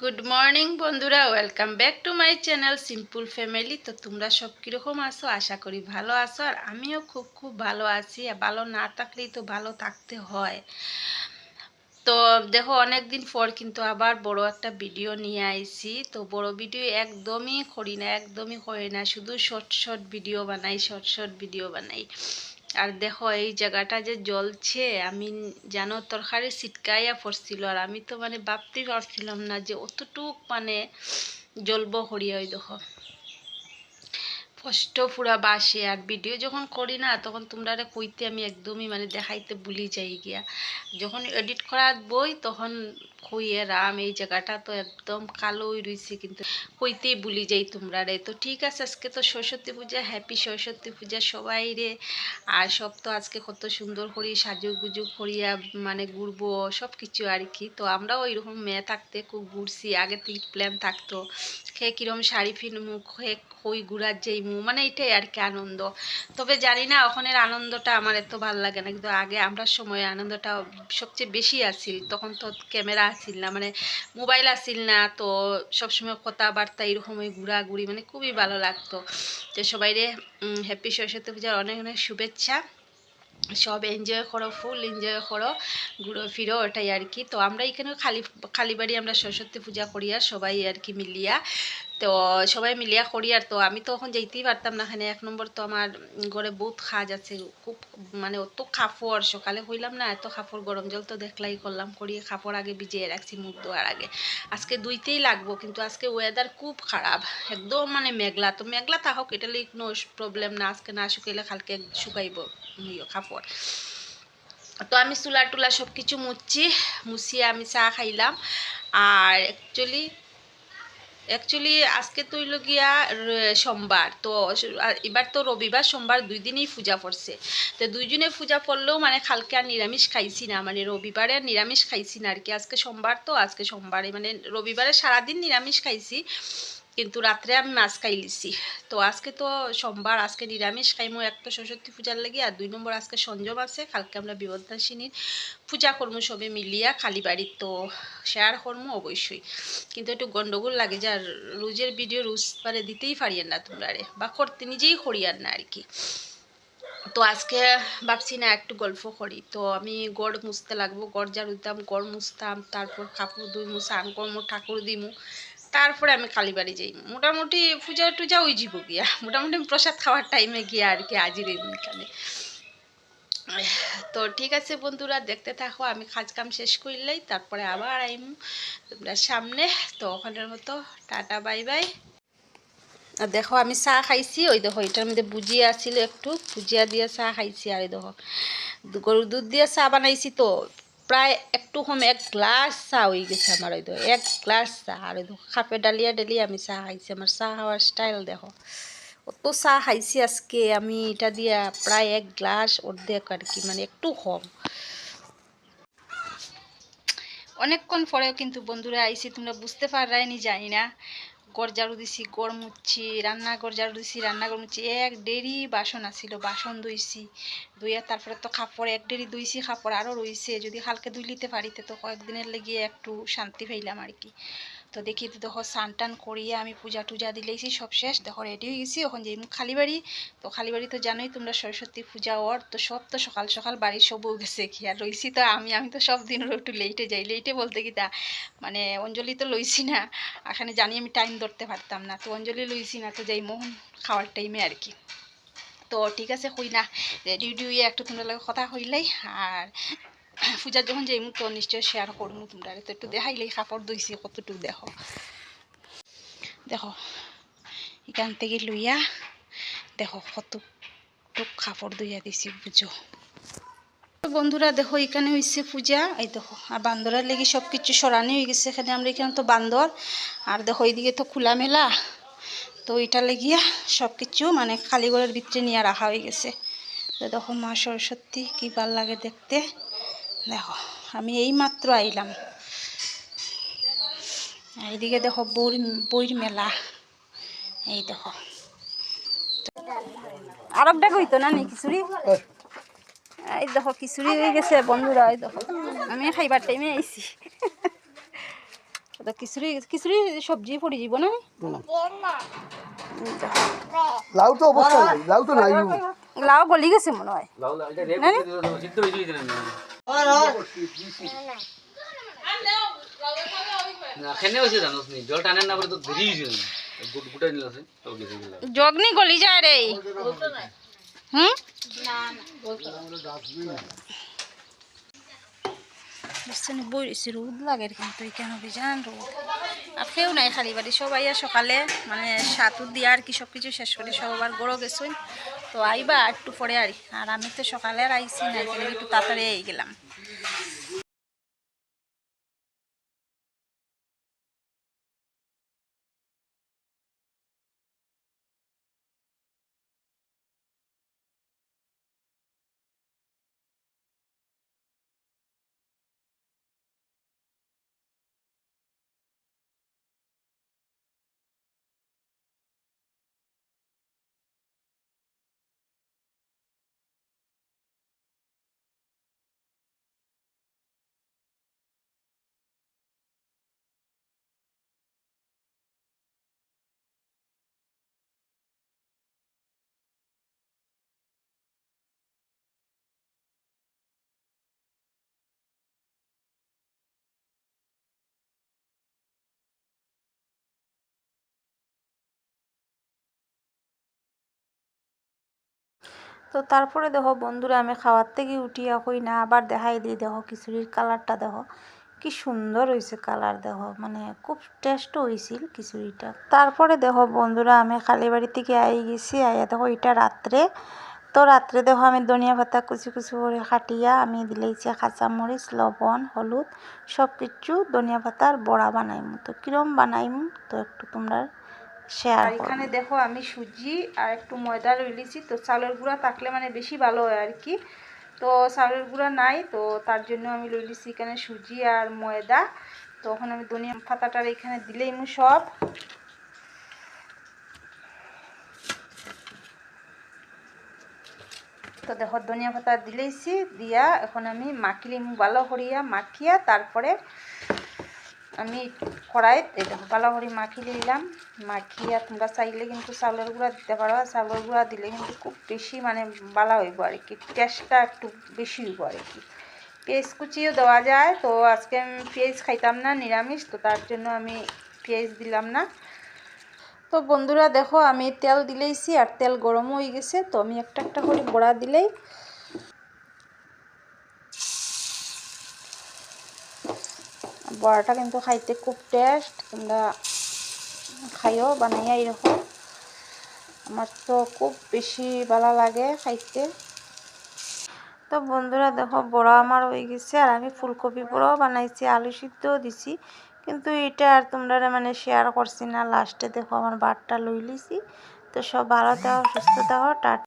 Good morning বন্ধুরা। Welcome back to my channel simple family তো তোমরা সব কীরকম আছো? আশা করি ভালো আছো। আর আমিও খুব খুব ভালো আছি। ভালো না থাকলেই তো ভালো থাকতে হয়। তো দেখো অনেক দিন পর কিন্তু আবার বড় একটা ভিডিও নিয়ে আইছি। তো বড় ভিডিও একদমই করি না, একদমই করি না। শুধু শর্ট শর্ট ভিডিও বানাই শর্ট শর্ট ভিডিও বানাই। আর দেখো এই জায়গাটা যে জ্বলছে, আমি যেন তরকারি ছিটকাইয়া পড়ছিল আর আমি তো মানে ভাবতেই পারছিলাম না যে অতটুক মানে জ্বলবো হরিয়া ওই দেখো। কষ্ট পুরা বাসে আর ভিডিও যখন করি না, তখন তোমরা কইতে আমি একদমই মানে দেখাইতে ভুলি যাই গিয়া। যখন এডিট করার বই, তখন কইয়ে রাম, এই জায়গাটা তো একদম কালোই রয়েছে কিন্তু কইতেই ভুলি যাই তোমরা রে তো ঠিক আছে, আজকে তো সরস্বতী পূজা হ্যাপি সরস্বতী পূজা সবাই রে। আর সব তো আজকে কত সুন্দর করি সাজু গুজু করিয়া মানে ঘুরবো সব কিছু আর কি। তো আমরাও ওইরকম মেয়ে থাকতে খুব ঘুরছি, আগে থেকে প্ল্যান থাকতো। খেয়ে কিরম শাড়ি ফিনমু খেয়ে কই ঘুরার যেইমু মানে এটাই আর কি আনন্দ। তবে জানি না, ওখানের আনন্দটা আমার এত ভালো লাগে না। কিন্তু আগে আমরার সময় আনন্দটা সবচেয়ে বেশি আসিল তখন তো ক্যামেরা আসিল না মানে মোবাইল আসিল না। তো সবসময় কথাবার্তা এরকমই ঘোরাঘুরি মানে খুবই ভালো লাগতো। তো সবাই রে হ্যাপি সরস্বতী পূজার অনেক অনেক শুভেচ্ছা। সব এনজয় করো ফুল এনজয় করো, ঘুরো ফিরো, ওটাই আর কি তো আমরা এখানে খালি খালি বাড়ি আমরা সরস্বতী পূজা করি আর সবাই আর কি মিলিয়া। তো সবাই মিলিয়া করি আর তো আমি তো এখন যেতেই পারতাম না এখানে। এক নম্বর তো আমার ঘরে বহুত খাজ আছে, খুব মানে অত খাফর সকালে হইলাম না, এত খাফর গরম জল তো দেখলাই করলাম, করিয়ে খাফর আগে ভিজিয়ে রাখছি, মুখ ধোয়ার আগে। আজকে দুইতেই লাগবো, কিন্তু আজকে ওয়েদার খুব খারাপ, একদম মানে মেঘলা। তো মেঘলা থাকক এটা কোনো প্রবলেম না, আজকে না শুকাইলে কালকে শুকাইব কাপড় তো আমি চুলা টুলা সব কিছু মুছছি মুছিয়ে আমি চা খাইলাম। আর অ্যাকচুয়ালি অ্যাকচুয়ালি আজকে তো হইল গিয়া সোমবার। তো এবার তো রবিবার, সোমবার দুই দিনই পূজা পড়ছে। তো দুইজনে পূজা পড়লেও মানে কালকে আর নিরামিষ খাইছি না। মানে রবিবারে আর নিরামিষ খাইছি না আর কি। আজকে সোমবার তো, আজকে সোমবারে মানে রবিবারে সারাদিন নিরামিষ খাইছি। কিন্তু রাত্রে আমি মাছ খাই লিছি তো আজকে তো সোমবার, আজকে নিরামিষ, খাইমো এক তো সরস্বতী পূজার লাগে আর দুই নম্বর আজকে সঞ্জম আছে, কালকে আমরা বিপদাসিনীর পূজা করব সবে মিলিয়া খালি বাড়ির। তো শেয়ার করব অবশ্যই। কিন্তু একটু গন্ডগোল লাগে যে আর রোজের ভিডিও রোজ পারে দিতেই পারিয়েন না তোমরা রে বা করতে নিজেই করিয়ান না আর কি তো আজকে ভাবছি না একটু গল্প করি। তো আমি গড় মুছতে লাগবো, গড় যা দিতাম গড় মুছতাম, তারপর কাপড় দুই মুছা করমো, ঠাকুর দিমু। তারপরে আমি কালীবাড়ি যাই। মোটামুটি পূজা টুজা ওই যাব গিয়া। মোটামুটি প্রসাদ খাওয়ার টাইমে গিয়া আর কি আজির এখানে। তো ঠিক আছে বন্ধুরা, দেখতে থাকো, আমি কাজ কাম শেষ করলেই তারপরে আবার আইমু তোমরা সামনে। তো ওখানের মতো, টাটা, বাই বাই। আর দেখো, আমি চা খাইছি, ওই দেখো, এটার মধ্যে বুজিয়া আছিল একটু। ভুজিয়া দিয়ে চা খাইছি, আর ওই দেখো, গরুর দুধ দিয়ে চা বানাইছি তো। প্রায় একটু কম এক গ্লাস চা হয়ে গেছে আমার ওই এক গ্লাস চা আর ওই খাপে ডালিয়া ডালিয়া আমি চা খাইছি। আমার চা খাওয়ার স্টাইল দেখো। অত চা খাইছি আজকে। আমি এটা দিয়া প্রায় এক গ্লাস অর্ধেক আর কি মানে একটু কম অনেকক্ষণ পরেও কিন্তু বন্ধুরা আইসি তোমরা বুঝতে পারাইনি জানি না। গড় ঝাড়ু দিছি গড় মুচ্ছি রান্নাঘর ঝাড়ু দিছি রান্নাঘর মুচ্ছি, এক ডেরি বাসন আসিল বাসন ধুইছি ধুইয়া তারপরে তো কাপড় এক ডেরি ধুইছি কাপড় আরও রইছে, যদি হালকা ধুই নিতে পারিতে তো কয়েকদিনের লেগে একটু শান্তি পাইলাম আর কি তো দেখি তো দেখো, স্নান টান করিয়ে আমি পূজা টুজা দিলেইছি সব শেষ। দেখো রেডি হয়ে গেছি। ওখান যাই খালি বাড়ি তো খালি বাড়ি তো জানোই তোমরা সরস্বতী পূজা, ওর তো সব তো সকাল সকাল বাড়ির সবও গেছে কি আর রইছি তো আমি। আমি তো সব দিনের একটু লেটে যাই। লেটে বলতে কি তা মানে অঞ্জলি তো লইছি না। এখানে জানি আমি টাইম ধরতে পারতাম না। তো অঞ্জলি লইছি না, তো যাই মোহন খাওয়ার টাইমে আর কি। তো ঠিক আছে কই না রেডি উডি একটু তোমরা লাগে কথা হইলাই। আর পূজার যখন যাইমু তো নিশ্চয় শেয়ার করব তোমরা তো একটু দেখাইলেই কাপড় ধুইছি, কতটুকু দেখো। দেখো এখান থেকে লইয়া দেখো, কতটুক কাপড় ধুইয়া দিছি পুজো বন্ধুরা, দেখো, এখানে হয়েছে পূজা। এই দেখো, আর বান্দরের লেগে সব কিছু সরানি হয়ে গেছে। এখানে আমরা এখানে তো বান্দর। আর দেখো, এইদিকে তো খোলা মেলা তো এটা লেগিয়া সব কিছু মানে খালি ঘরের ভিতরে নিয়ে রাখা হয়ে গেছে। তো দেখো, মা সরস্বতী, কী ভালো লাগে দেখতে। দেখো আমি এই মাত্র আইলাম। এইদিকে দেখো বই বইর মেলা। এই দেখো। আর একটা কইতো না নি খিচুড়ি? এই। দেখো খিচুড়ি হয়ে গেছে বন্ধুরা এই দেখো। আমি খাইবার টাইমে আইছি। তো খিচুড়ি খিচুড়ি সবজি পড়ি যাব না? লাউ তো অবস্থা নাই লাউ তো নাই লাউ গলি গেছে মনে হয়। হয়েছে গুট গুটাই নিল আছে তো গেছে জগনি গলি যায় রে। হুম? বইছি রোদ লাগে কিন্তু এখানে বিজান রোদ। আর কেউ নাই খালি বাড়ি সবাই সকালে মানে সাতু দিয়ে আর কি সব কিছু শেষ করে সবার গড়ো গেছুন তো আইবা একটু পরে আর আর আমি তো সকালে আর আইসি না একটু তাড়াতাড়ি এই গেলাম। তো তারপরে দেখো, বন্ধুরা, আমি খাওয়ার থেকে উঠিয়া কই না, আবার দেখাই দিই। দেখো, খিচুড়ির কালারটা দেখো, কি সুন্দর হয়েছে কালার দেখো মানে খুব টেস্ট হয়েছিল খিচুড়িটা। তারপরে দেখো, বন্ধুরা, আমি খালি কালীবাড়ি থেকে আই গেছি আইয়া দেখো, এটা রাত্রে। তো রাত্রে দেখো, আমি ধনিয়া পাতা কুচি কুচি করে কাটিয়া আমি দিলেইছি কাঁচামরিচ, লবণ, হলুদ সব কিছু ধনিয়া পাতার বড়া বানাইম। তো কিরম বানাইম, তো একটু তোমরা শেয়ার এখানে দেখো আমি সুজি আর একটু ময়দা রইলেছি তো চালের গুঁড়া থাকলে মানে বেশি ভালো হয় আর কি। তো চালের গুঁড়া নাই তো তার জন্য আমি লইলিছি এখানে সুজি আর ময়দা। তো এখন আমি ধনিয়া পাতাটার এখানে দিলেই মু সব। তো দেখো ধনিয়া পাতা দিলেইছি দিয়া এখন আমি মাখিলিম ভালো করিয়া মাখিয়া তারপরে আমি কড়াইত এই দেখো ভালো করে মাখি দিলাম মাখিয়া তোমরা চাইলে কিন্তু চাউলের গুঁড়া দিতে পারো। চাউলের গুঁড়া দিলে কিন্তু খুব বেশি মানে বালা হইব আর কি টেস্টটা একটু বেশি হইব আর কি। পেঁয়াজ কুচিও দেওয়া যায়। তো আজকে আমি পেঁয়াজ খাইতাম না, নিরামিষ, তো তার জন্য আমি পেঁয়াজ দিলাম না। তো বন্ধুরা দেখো, আমি তেল দিলেইছি আর তেল গরম হয়ে গেছে। তো আমি একটা একটা করে বড়া দিলেই বড়াটা কিন্তু খাইতে খুব টেস্ট তোমরা খাইও, বানাইয়া এরকম আমার তো খুব বেশি ভালো লাগে খাইতে। তো বন্ধুরা, দেখো, বড়া আমার হয়ে গেছে, আর আমি ফুলকপি বড়াও বানাইছি, আলু সিদ্ধও দিছি। কিন্তু এটা আর তোমরা মানে শেয়ার করছি না লাস্টে দেখো, আমার বারটা লই লিছি। তো সব ভালো থাকো সুস্থ থাকো টাটা